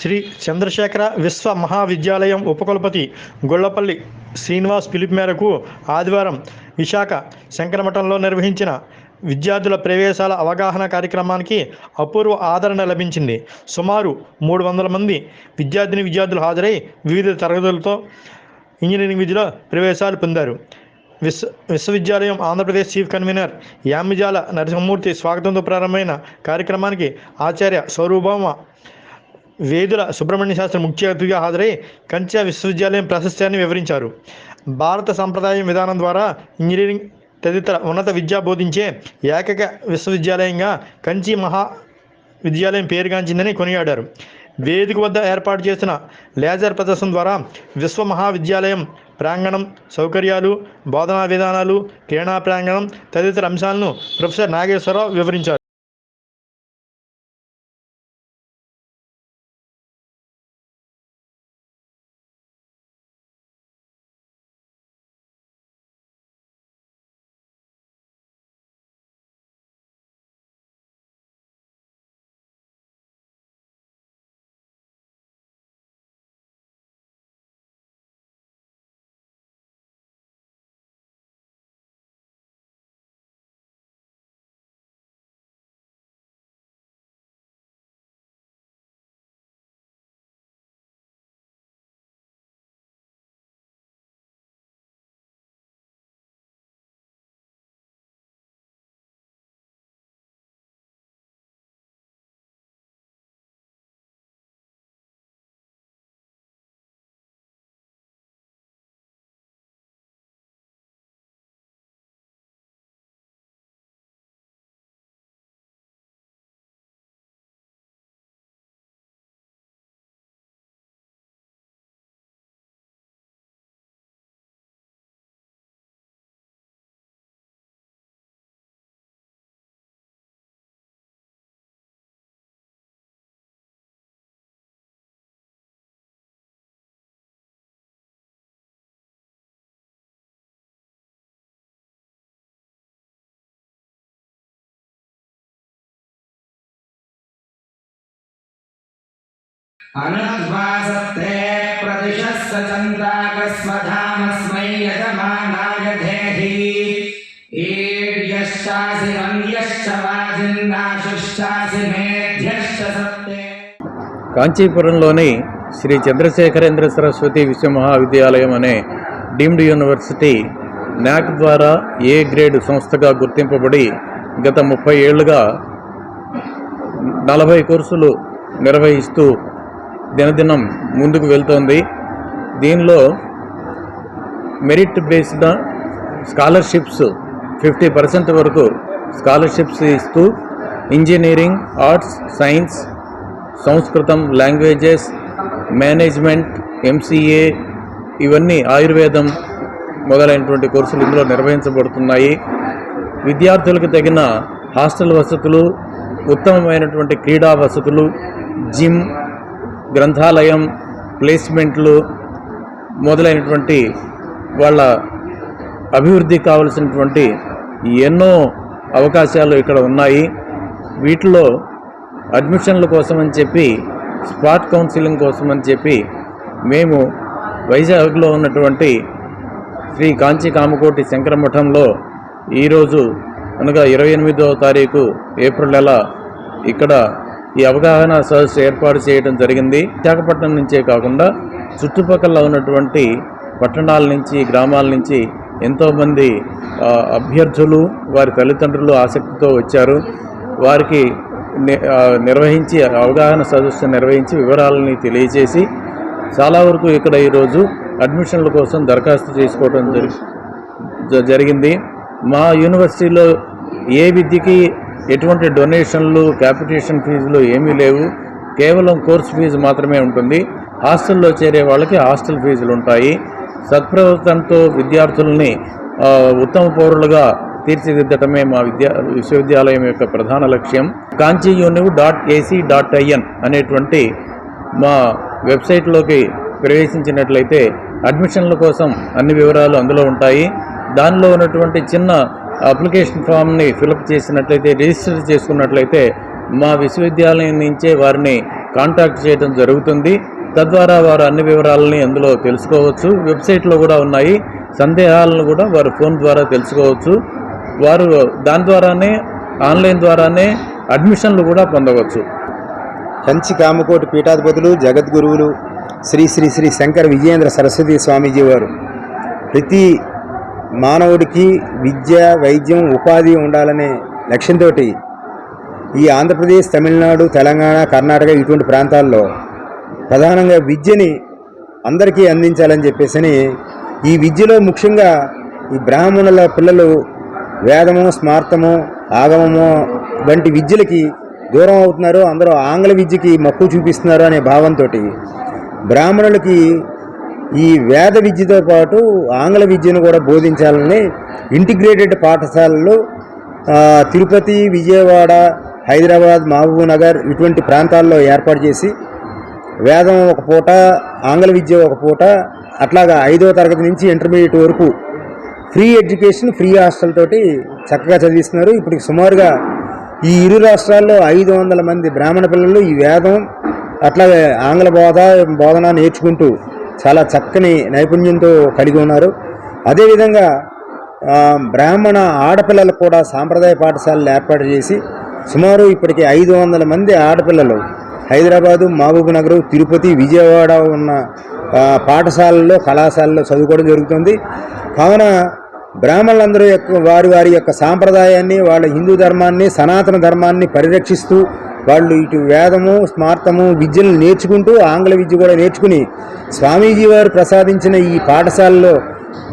శ్రీ చంద్రశేఖర విశ్వ మహావిద్యాలయం ఉపకులపతి గొల్లపల్లి శ్రీనివాస్ పిలుపు మేరకు ఆదివారం విశాఖ శంకరమఠంలో నిర్వహించిన విద్యార్థుల ప్రవేశాల అవగాహన కార్యక్రమానికి అపూర్వ ఆదరణ లభించింది. సుమారు మూడు వందల మంది విద్యార్థిని విద్యార్థులు హాజరై వివిధ తరగతులతో ఇంజనీరింగ్ విద్యలో ప్రవేశాలు పొందారు. విశ్వ విశ్వవిద్యాలయం ఆంధ్రప్రదేశ్ చీఫ్ కన్వీనర్ యామిజాల నరసింహమూర్తి స్వాగతంతో ప్రారంభమైన కార్యక్రమానికి ఆచార్య స్వరూపమ వేదుల సుబ్రహ్మణ్య శాస్త్రి ముఖ్య అతిథిగా హాజరై కంచా విశ్వవిద్యాలయం ప్రశస్త్యాన్ని వివరించారు. భారత సంప్రదాయం విధానం ద్వారా ఇంజనీరింగ్ తదితర ఉన్నత విద్య బోధించే ఏకైక విశ్వవిద్యాలయంగా కంచి మహా విద్యాలయం పేరుగాంచిందని కొనియాడారు. వేదిక వద్ద ఏర్పాటు చేసిన లేజర్ ప్రదర్శన ద్వారా విశ్వ మహావిద్యాలయం ప్రాంగణం సౌకర్యాలు బోధనా విధానాలు క్రీడా ప్రాంగణం తదితర అంశాలను ప్రొఫెసర్ నాగేశ్వరరావు వివరించారు. अनुध्वासत्ते प्रतिशः स चन्द्राकस्मधामस्मै यजमानाय धेहि ईड्यश्चासि रम्यश्च वाजिन्नाशुश्चासि मेध्यश्च सत्ते కాంచీపురంలోని శ్రీ చంద్రశేఖరేంద్ర సరస్వతి విశ్వ మహావిద్యాలయం అనే డీమ్డ్ యూనివర్సిటీ నాక్ ద్వారా ఏ గ్రేడ్ సంస్థగా గుర్తింపబడి గత ముప్పై ఏళ్లుగా నలభై కోర్సులు నిర్వహిస్తూ దినదినం ముందుకు వెళ్తోంది. దీనిలో merit based scholarships fifty percent వరకు స్కాలర్షిప్స్ ఇస్తూ ఇంజనీరింగ్ ఆర్ట్స్ సైన్స్ సంస్కృతం లాంగ్వేజెస్ మేనేజ్మెంట్ ఎంసీఏ ఇవన్నీ ఆయుర్వేదం మొదలైనటువంటి కోర్సులు ఇందులో నిర్వహించబడుతున్నాయి. విద్యార్థులకు తగిన హాస్టల్ వసతులు ఉత్తమమైనటువంటి క్రీడా వసతులు జిమ్ గ్రంథాలయం ప్లేస్మెంట్లు మొదలైనటువంటి వాళ్ళ అభివృద్ధి కావలసినటువంటి ఎన్నో అవకాశాలు ఇక్కడ ఉన్నాయి. వీటిలో అడ్మిషన్ల కోసమని చెప్పి స్పాట్ కౌన్సిలింగ్ కోసమని చెప్పి మేము వైజాగ్లో ఉన్నటువంటి శ్రీ కాంచి కామకోటి శంకరమఠంలో ఈరోజు అనగా ఇరవై ఎనిమిదవ తారీఖు ఏప్రిల్ నెల ఇక్కడ ఈ అవగాహన సదస్సు ఏర్పాటు చేయడం జరిగింది. విశాఖపట్నం నుంచే కాకుండా చుట్టుపక్కల ఉన్నటువంటి పట్టణాల నుంచి గ్రామాల నుంచి ఎంతోమంది అభ్యర్థులు వారి తల్లిదండ్రులు ఆసక్తితో వచ్చారు. వారికి నిర్వహించి అవగాహన సదస్సు నిర్వహించి వివరాలని తెలియజేసి చాలా వరకు ఇక్కడ ఈరోజు అడ్మిషన్ల కోసం దరఖాస్తు చేసుకోవడం జ- జరిగింది. మా యూనివర్సిటీలో ఏ విద్యకి ఎటువంటి డొనేషన్లు క్యాపిటేషన్ ఫీజులు ఏమీ లేవు. కేవలం కోర్స్ ఫీజు మాత్రమే ఉంటుంది. హాస్టల్లో చేరే వాళ్ళకి హాస్టల్ ఫీజులు ఉంటాయి. సత్ప్రవర్తనతో విద్యార్థుల్ని ఉత్తమ పౌరులుగా తీర్చిదిద్దటమే మా విద్యా విశ్వవిద్యాలయం యొక్క ప్రధాన లక్ష్యం. Kanchi univ dot AC dot IN అనేటువంటి మా వెబ్సైట్లోకి ప్రవేశించినట్లయితే అడ్మిషన్ల కోసం అన్ని వివరాలు అందులో ఉంటాయి. దానిలో ఉన్నటువంటి చిన్న అప్లికేషన్ ఫామ్ని ఫిలప్ చేసినట్లయితే రిజిస్టర్ చేసుకున్నట్లయితే మా విశ్వవిద్యాలయం నుంచే వారిని కాంటాక్ట్ చేయడం జరుగుతుంది. తద్వారా వారు అన్ని వివరాలని అందులో తెలుసుకోవచ్చు. వెబ్సైట్లో కూడా ఉన్నాయి. సందేహాలను కూడా వారు ఫోన్ ద్వారా తెలుసుకోవచ్చు. వారు దాని ద్వారానే ఆన్లైన్ ద్వారానే అడ్మిషన్లు కూడా పొందవచ్చు. కంచి కామకోటి పీఠాధిపతులు జగద్గురువులు శ్రీ శ్రీ శ్రీ శంకర విజయేంద్ర సరస్వతి స్వామీజీ వారు. ప్రతి మానవుడికి విద్య వైద్యం ఉపాధి ఉండాలనే లక్ష్యంతో ఈ ఆంధ్రప్రదేశ్ తమిళనాడు తెలంగాణ కర్ణాటక ఇటువంటి ప్రాంతాల్లో ప్రధానంగా విద్యని అందరికీ అందించాలని చెప్పేసి ఈ విద్యలో ముఖ్యంగా ఈ బ్రాహ్మణుల పిల్లలు వేదము స్మార్తము ఆగమము వంటి విద్యలకి దూరం అవుతున్నారు. అందరూ ఆంగ్ల విద్యకి మక్కువ చూపిస్తున్నారు అనే భావంతో బ్రాహ్మణులకి ఈ వేద విద్యతో పాటు ఆంగ్ల విద్యను కూడా బోధించాలని ఇంటిగ్రేటెడ్ పాఠశాలలు తిరుపతి విజయవాడ హైదరాబాద్ మహబూబ్ నగర్ ఇటువంటి ప్రాంతాల్లో ఏర్పాటు చేసి వేదం ఒక పూట ఆంగ్ల విద్య ఒక పూట అట్లాగా ఐదో తరగతి నుంచి ఇంటర్మీడియట్ వరకు ఫ్రీ ఎడ్యుకేషన్ ఫ్రీ హాస్టల్ తోటి చక్కగా చదివిస్తున్నారు. ఇప్పుడు సుమారుగా ఈ ఇరు రాష్ట్రాల్లో ఐదు వందల మంది బ్రాహ్మణ పిల్లలు ఈ వేదం అట్లాగే ఆంగ్ల బోధ బోధన నేర్చుకుంటూ చాలా చక్కని నైపుణ్యంతో కలిగి ఉన్నారు. అదేవిధంగా బ్రాహ్మణ ఆడపిల్లలకు కూడా సాంప్రదాయ పాఠశాలలు ఏర్పాటు చేసి సుమారు ఇప్పటికి ఐదు వందల మంది ఆడపిల్లలు హైదరాబాదు మహబూబ్ నగర్ తిరుపతి విజయవాడ ఉన్న పాఠశాలల్లో కళాశాలలో చదువుకోవడం జరుగుతుంది. కావున బ్రాహ్మణులందరూ యొక్క వారి వారి యొక్క సాంప్రదాయాన్ని వాళ్ళ హిందూ ధర్మాన్ని సనాతన ధర్మాన్ని పరిరక్షిస్తూ వాళ్ళు ఇటు వేదము స్మార్తము విద్యను నేర్చుకుంటూ ఆంగ్ల విద్య కూడా నేర్చుకుని స్వామీజీ వారు ప్రసాదించిన ఈ పాఠశాలలో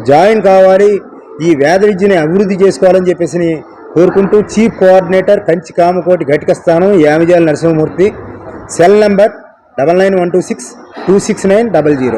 జాయిన్ కావాలి ఈ వేద విద్యని అభివృద్ధి చేసుకోవాలని చెప్పేసి కోరుకుంటూ chief coordinator Kanchi Kamakoti Ghatika Sthanam Yamijala Narasimhamurthy. Cell number double nine one two six two six nine double zero.